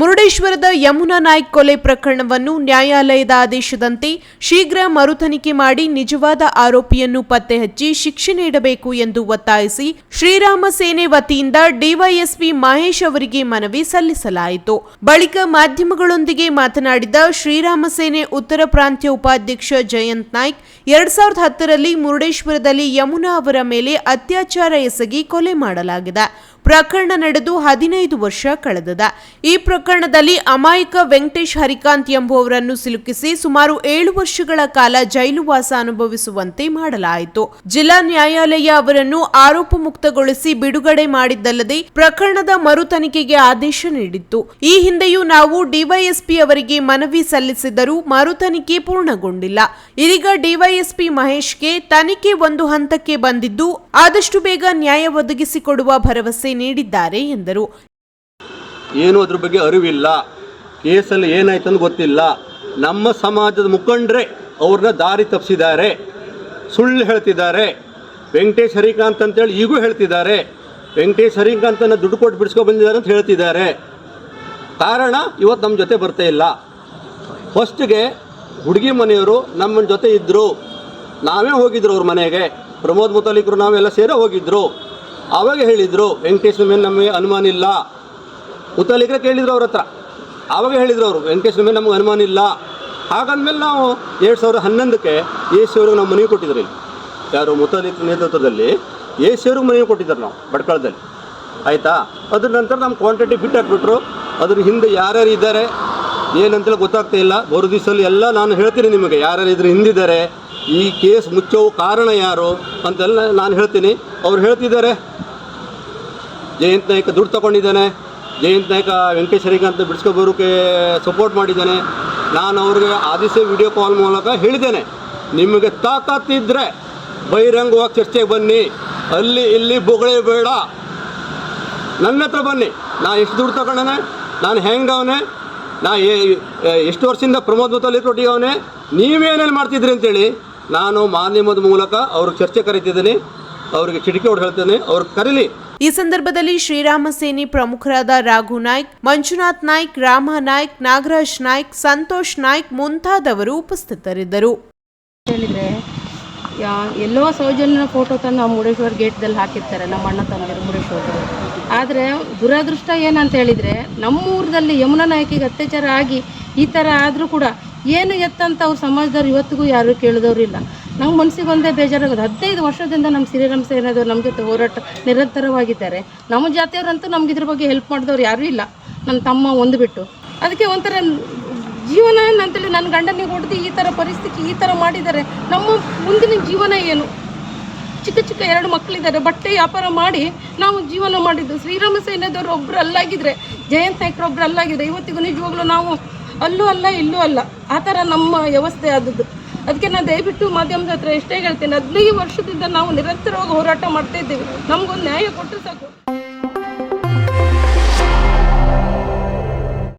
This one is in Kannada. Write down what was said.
ಮುರುಡೇಶ್ವರದ ಯಮುನಾ ನಾಯ್ಕ್ ಕೊಲೆ ಪ್ರಕರಣವನ್ನು ನ್ಯಾಯಾಲಯದ ಆದೇಶದಂತೆ ಶೀಘ್ರ ಮರುತನಿಖೆ ಮಾಡಿ ನಿಜವಾದ ಆರೋಪಿಯನ್ನು ಪತ್ತೆ ಹಚ್ಚಿ ಶಿಕ್ಷೆ ನೀಡಬೇಕು ಎಂದು ಒತ್ತಾಯಿಸಿ ಶ್ರೀರಾಮ ಸೇನೆ ವತಿಯಿಂದ ಡಿವೈಎಸ್ಪಿ ಮಹೇಶ್ ಅವರಿಗೆ ಮನವಿ ಸಲ್ಲಿಸಲಾಯಿತು. ಬಳಿಕ ಮಾಧ್ಯಮಗಳೊಂದಿಗೆ ಮಾತನಾಡಿದ ಶ್ರೀರಾಮ ಸೇನೆ ಉತ್ತರ ಪ್ರಾಂತ್ಯ ಉಪಾಧ್ಯಕ್ಷ ಜಯಂತ್ ನಾಯ್ಕ್, ಎರಡ್ ಸಾವಿರದ ಹತ್ತರಲ್ಲಿ ಮುರುಡೇಶ್ವರದಲ್ಲಿ ಯಮುನಾ ಅವರ ಮೇಲೆ ಅತ್ಯಾಚಾರ ಎಸಗಿ ಕೊಲೆ ಮಾಡಲಾಗಿದೆ. ಪ್ರಕರಣ ನಡೆದು ಹದಿನೈದು ವರ್ಷ ಕಳೆದದ. ಈ ಪ್ರಕರಣದಲ್ಲಿ ಅಮಾಯಕ ವೆಂಕಟೇಶ್ ಹರಿಕಾಂತ್ ಎಂಬುವರನ್ನು ಸಿಲುಕಿಸಿ ಸುಮಾರು ಏಳು ವರ್ಷಗಳ ಕಾಲ ಜೈಲುವಾಸ ಅನುಭವಿಸುವಂತೆ ಮಾಡಲಾಯಿತು. ಜಿಲ್ಲಾ ನ್ಯಾಯಾಲಯ ಅವರನ್ನು ಆರೋಪ ಮುಕ್ತಗೊಳಿಸಿ ಬಿಡುಗಡೆ ಮಾಡಿದ್ದಲ್ಲದೆ ಪ್ರಕರಣದ ಮರು ತನಿಖೆಗೆ ಆದೇಶ ನೀಡಿತ್ತು. ಈ ಹಿಂದೆಯೂ ನಾವು ಡಿವೈಎಸ್ಪಿ ಅವರಿಗೆ ಮನವಿ ಸಲ್ಲಿಸಿದರೂ ಮರು ತನಿಖೆ ಪೂರ್ಣಗೊಂಡಿಲ್ಲ. ಇದೀಗ ಡಿವೈಎಸ್ಪಿ ಮಹೇಶ್ಗೆ ತನಿಖೆ ಒಂದು ಹಂತಕ್ಕೆ ಬಂದಿದ್ದು ಆದಷ್ಟು ಬೇಗ ನ್ಯಾಯ ಒದಗಿಸಿಕೊಡುವ ಭರವಸೆ ನೀಡಿದ್ದಾರೆ ಎಂದರು. ಏನು ಅದ್ರ ಬಗ್ಗೆ ಅರಿವಿಲ್ಲ. ಕೇಸಲ್ಲಿ ಏನಾಯ್ತು ಅಂತ ಗೊತ್ತಿಲ್ಲ. ನಮ್ಮ ಸಮಾಜದ ಮುಖಂಡರೇ ಅವ್ರನ್ನ ದಾರಿ ತಪ್ಪಿಸಿದ್ದಾರೆ. ಸುಳ್ಳು ಹೇಳ್ತಿದ್ದಾರೆ. ವೆಂಕಟೇಶ್ ಹರಿಕಾಂತ್ ಅಂತೇಳಿ ಈಗೂ ಹೇಳ್ತಿದ್ದಾರೆ. ವೆಂಕಟೇಶ್ ಹರಿಕಾಂತನ ದುಡ್ಡು ಕೊಟ್ಟು ಬಿಡಿಸ್ಕೊ ಬಂದಿದ್ದಾರೆ ಅಂತ ಹೇಳ್ತಿದ್ದಾರೆ. ಕಾರಣ ಇವತ್ತು ನಮ್ಮ ಜೊತೆ ಬರ್ತಾ ಇಲ್ಲ. ಫಸ್ಟ್ಗೆ ಹುಡುಗಿ ಮನೆಯವರು ನಮ್ಮ ಜೊತೆ ಇದ್ದರು ನಾವೇ ಹೋಗಿದ್ರು ಅವ್ರ ಮನೆಗೆ. ಪ್ರಮೋದ್ ಮುತಾಲಿಕರು ನಾವೆಲ್ಲ ಸೇರೇ ಹೋಗಿದ್ರು. ಆವಾಗ ಹೇಳಿದರು, ವೆಂಕಟೇಶ್ ಮೇಲೆ ನಮಗೆ ಅನುಮಾನ ಇಲ್ಲ. ಮುತಾಲಿಕರೇ ಕೇಳಿದರು ಅವ್ರ ಹತ್ರ. ಆವಾಗ ಹೇಳಿದರು ಅವರು, ವೆಂಕಟೇಶ್ ಮೇಲೆ ನಮಗೆ ಅನುಮಾನ ಇಲ್ಲ. ಹಾಗಂದಮೇಲೆ ನಾವು ಎರಡು ಸಾವಿರದ ಹನ್ನೊಂದಕ್ಕೆ ಎ ನಾವು ಮನವಿ ಕೊಟ್ಟಿದ್ರು ಇಲ್ಲಿ. ಯಾರು? ಮುತ್ತಲಿಕ್ ನೇತೃತ್ವದಲ್ಲಿ ಎ ಸಿ ಮನವಿ ಕೊಟ್ಟಿದ್ದಾರೆ ನಾವು, ಭಟ್ಕಳದಲ್ಲಿ. ಆಯಿತಾ? ಅದ್ರ ನಂತರ ನಮ್ಮ ಕ್ವಾಂಟಿಟಿ ಬಿಟ್ಟು ಹಾಕ್ಬಿಟ್ರು. ಅದ್ರ ಹಿಂದೆ ಯಾರ್ಯಾರು ಇದ್ದಾರೆ? ಏನಂತೇಳಿ ಗೊತ್ತಾಗ್ತಾ ಇಲ್ಲ. ಬರೋ ದಿವಸದಲ್ಲಿ ಎಲ್ಲ ನಾನು ಹೇಳ್ತೀನಿ ನಿಮಗೆ. ಯಾರ್ಯಾರು ಇದ್ರ ಹಿಂದಿದ್ದಾರೆ, ಈ ಕೇಸ್ ಮುಚ್ಚೋ ಕಾರಣ ಯಾರು ಅಂತೆಲ್ಲ ನಾನು ಹೇಳ್ತೀನಿ. ಅವ್ರು ಹೇಳ್ತಿದ್ದಾರೆ. ಜಯಂತ್ ನಾಯ್ಕ ದುಡ್ಡು ತಗೊಂಡಿದ್ದಾನೆ. ಜಯಂತ್ ನಾಯ್ಕ ವೆಂಕಟೇಶ್ ಅಂತ ಬಿಡಿಸ್ಕೊ ಬರೋಕ್ಕೆ ಸಪೋರ್ಟ್ ಮಾಡಿದ್ದಾನೆ. ನಾನು ಅವ್ರಿಗೆ ಆದಿಸೆ ವಿಡಿಯೋ ಕಾಲ್ ಮೂಲಕ ಹೇಳಿದ್ದೇನೆ. ನಿಮಗೆ ತಾಕತ್ತಿದ್ರೆ ಬಹಿರಂಗವಾಗಿ ಚರ್ಚೆಗೆ ಬನ್ನಿ. ಅಲ್ಲಿ ಇಲ್ಲಿ ಬೊಗಳೆ ಬೇಡ. ನನ್ನ ಹತ್ರ ಬನ್ನಿ. ನಾನು ಎಷ್ಟು ದುಡ್ಡು ತಗೊಂಡನೆ? ನಾನು ಹೆಂಗವನೆ? ನಾ ಎಷ್ಟು ವರ್ಷದಿಂದ ಪ್ರಮೋದ್ ಮುತಾಲಿಕ್ ರೊಟ್ಟಿಗೆ ಅವನೇ ನೀವೇನೇನು ಮಾಡ್ತಿದ್ರಿ ಅಂತೇಳಿ ನಾನು ಮಾಧ್ಯಮದ ಮೂಲಕ ಅವ್ರಿಗೆ ಚರ್ಚೆ ಕರಿತಿದ್ದೀನಿ ಅವ್ರಿಗೆ ಚಿಟಿಕೆ ಹೊಡೆದು ಹೇಳ್ತೇನೆ ಅವ್ರು ಕರೀಲಿ. ಈ ಸಂದರ್ಭದಲ್ಲಿ ಶ್ರೀರಾಮ ಸೇನಿ ಪ್ರಮುಖರಾದ ರಾಘು ನಾಯ್ಕ್ ಮಂಜುನಾಥ್ ನಾಯ್ಕ್ ರಾಮ ನಾಯ್ಕ್ ನಾಗರಾಜ್ ನಾಯ್ಕ್ ಸಂತೋಷ್ ನಾಯ್ಕ್ ಮುಂತಾದವರು ಉಪಸ್ಥಿತರಿದ್ದರು. ಹೇಳಿದರೆ ಎಲ್ಲೋ ಸೌಜನ್ಯ ಫೋಟೋ ತಂದು ಆ ಮುರುಡೇಶ್ವರ ಗೇಟ್ದಲ್ಲಿ ಹಾಕಿರ್ತಾರೆ, ನಮ್ಮ ಅಣ್ಣ ತಂದಿರು ಮುರುಡೇಶ್ವರ ಆದರೆ ದುರದೃಷ್ಟ ಏನಂತ ಹೇಳಿದರೆ ನಮ್ಮ ಊರಲ್ಲಿ ಯಮುನಾ ನಾಯಕಿಗೆ ಅತ್ಯಾಚಾರ ಆಗಿ ಈ ಥರ ಆದರೂ ಕೂಡ ಏನು ಎತ್ತಂತ ಅವ್ರ ಸಮಾಜದವ್ರು ಇವತ್ತಿಗೂ ಯಾರು ಕೇಳಿದವ್ರು ಇಲ್ಲ. ನಮ್ಮ ಮನಸ್ಸಿಗೆ ಒಂದೇ ಬೇಜಾರಾಗೋದು. ಹದಿನೈದು ವರ್ಷದಿಂದ ನಮ್ಮ ಶ್ರೀರಾಮ್ ಸೇನಾದವ್ರು ನಮ್ಮ ಜೊತೆ ಹೋರಾಟ ನಿರಂತರವಾಗಿದ್ದಾರೆ. ನಮ್ಮ ಜಾತಿಯವರಂತೂ ನಮ್ಗೆ ಇದ್ರ ಬಗ್ಗೆ ಹೆಲ್ಪ್ ಮಾಡಿದವ್ರು ಯಾರೂ ಇಲ್ಲ. ನನ್ನ ತಮ್ಮ ಒಂದು ಬಿಟ್ಟು. ಅದಕ್ಕೆ ಒಂಥರ ಜೀವನ ಅಂತೇಳಿ ನನ್ನ ಗಂಡನಿಗೆ ಹೊಡೆದು ಥರ ಪರಿಸ್ಥಿತಿ ಈ ಥರ ಮಾಡಿದ್ದಾರೆ ನಮ್ಮ ಮುಂದಿನ ಜೀವನ ಏನು? ಚಿಕ್ಕ ಚಿಕ್ಕ ಎರಡು ಮಕ್ಕಳಿದ್ದಾರೆ, ಬಟ್ಟೆ ವ್ಯಾಪಾರ ಮಾಡಿ ನಾವು ಜೀವನ ಮಾಡಿದ್ದು. ಶ್ರೀರಾಮ ಸೇನೆದವರು ಒಬ್ಬರು ಅಲ್ಲಾಗಿದ್ರೆ, ಜಯಂತ್ ನಾಯ್ಕರು ಒಬ್ಬರು ಅಲ್ಲಾಗಿದ್ರೆ ಇವತ್ತಿಗೂ ನಿಜವಾಗ್ಲೂ ನಾವು ಅಲ್ಲೂ ಅಲ್ಲ, ಇಲ್ಲೂ ಅಲ್ಲ. ಆ ಥರ ನಮ್ಮ ವ್ಯವಸ್ಥೆ ಆದದ್ದು. ಅದಕ್ಕೆ ನಾನು ದಯವಿಟ್ಟು ಮಾಧ್ಯಮದ ಹತ್ರ ಎಷ್ಟೇ ಹೇಳ್ತೇನೆ, ಹದಿನೈದು ವರ್ಷದಿಂದ ನಾವು ನಿರಂತರವಾಗಿ ಹೋರಾಟ ಮಾಡ್ತಾ ಇದ್ದೇವೆ. ನಮಗೊಂದು ನ್ಯಾಯ ಕೊಟ್ಟರೆ ಸಾಕು.